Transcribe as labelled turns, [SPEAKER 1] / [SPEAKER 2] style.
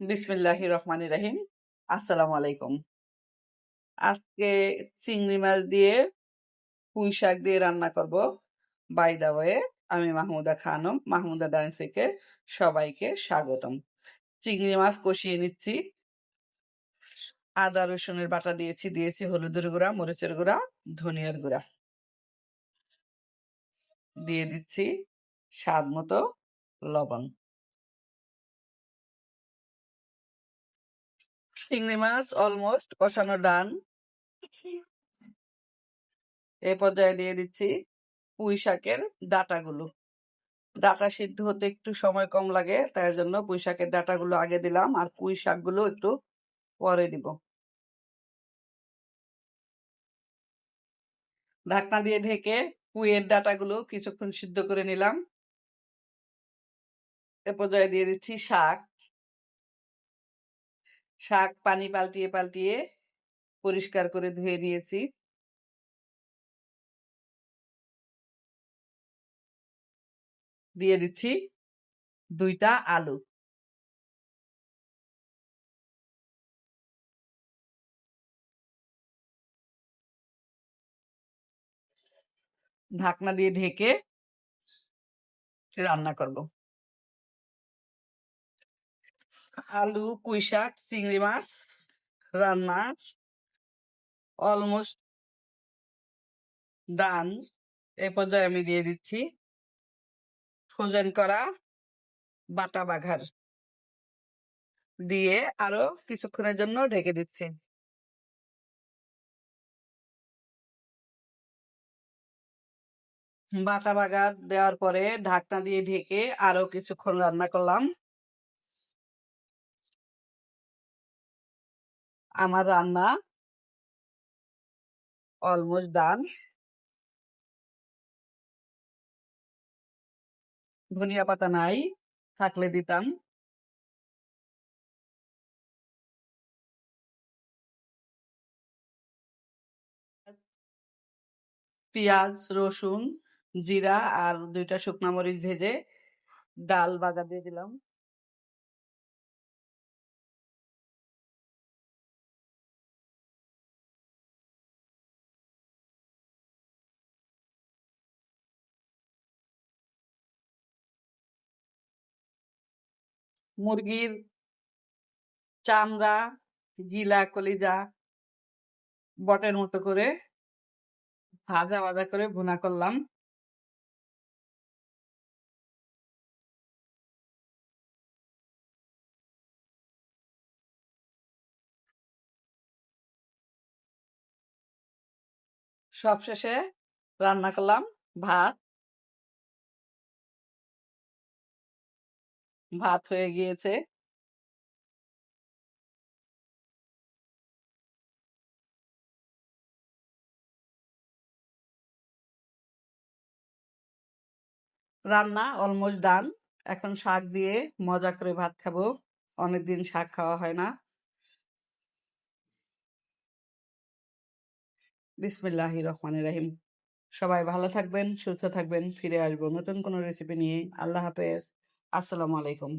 [SPEAKER 1] বিসমিল্লাহ রহমান রাহিম। আসসালামু আলাইকুম আজকে চিংড়ি মাছ দিয়ে পুঁই শাক দিয়ে রান্না করব। বাই দা আমি মাহমুদা খানম, মাহমুদা ডান্স থেকে সবাইকে স্বাগতম। চিংড়ি মাছ কষিয়ে নিচ্ছি। আদা, রসুনের বাটা দিয়েছি দিয়েছি হলুদের গুঁড়া, মরিচের গুঁড়া, ধনিয়ার গুঁড়া। দিয়ে দিচ্ছি স্বাদ মতো লবণ। চিংড়ি মাছ অলমোস্ট কষানো ডান। এ পর্যায়ে দিয়ে দিচ্ছি পুঁই শাকের ডাটাগুলো। ডাটা সিদ্ধ হতে একটু সময় কম লাগে, তাই জন্য পুঁই শাকের ডাটাগুলো আগে দিলাম আর পুঁই শাকগুলো একটু পরে দিব। ঢাকনা দিয়ে ঢেকে পুঁইয়ের ডাটাগুলো কিছুক্ষণ সিদ্ধ করে নিলাম। এ পর্যায়ে দিয়ে দিচ্ছি শাক। শাক পানি পাল্টিয়ে পাল্টিয়ে পরিষ্কার করে ধুয়ে নিয়েছি। দিয়ে দিচ্ছি দুইটা আলু। ঢাকনা দিয়ে ঢেকে রান্না করব। আলু, পুঁই শাক, চিংড়ি মাছ, রান্না, অলমোস্ট ডান। এ পর্যায়ে আমি দিয়ে দিচ্ছি ফ্রোজেন করা বাটা বাঘার। দিয়ে আরও কিছুক্ষণের জন্য ঢেকে দিচ্ছি। বাটা বাগার দেওয়ার পরে ঢাকনা দিয়ে ঢেকে আরও কিছুক্ষণ রান্না করলাম। আমার রান্না অলমোস্ট ডান ধনিয়া পাতা নাই, থাকলে দিতাম। পেঁয়াজ, রসুন, জিরা আর দুইটা শুকনা মরিচ ভেজে ডাল বাগা দিয়ে দিলাম। মুরগির চামড়া, গিলা, কলিজা বটের মতো করে ভাজা ভাজা করে ভুনা করলাম। সব শেষে রান্না করলাম ভাত। ভাত হয়ে গিয়েছে। রান্না অলমোস্ট ডান এখন শাক দিয়ে মজা করে ভাত খাব। অনেকদিন শাক খাওয়া হয় না। বিসমিল্লাহ রহমান রাহিম। সবাই ভালো থাকবেন, সুস্থ থাকবেন, ফিরে আসব নতুন কোনো রেসিপি নিয়ে। আল্লাহ হাফেজ। আসসালামু আলাইকুম।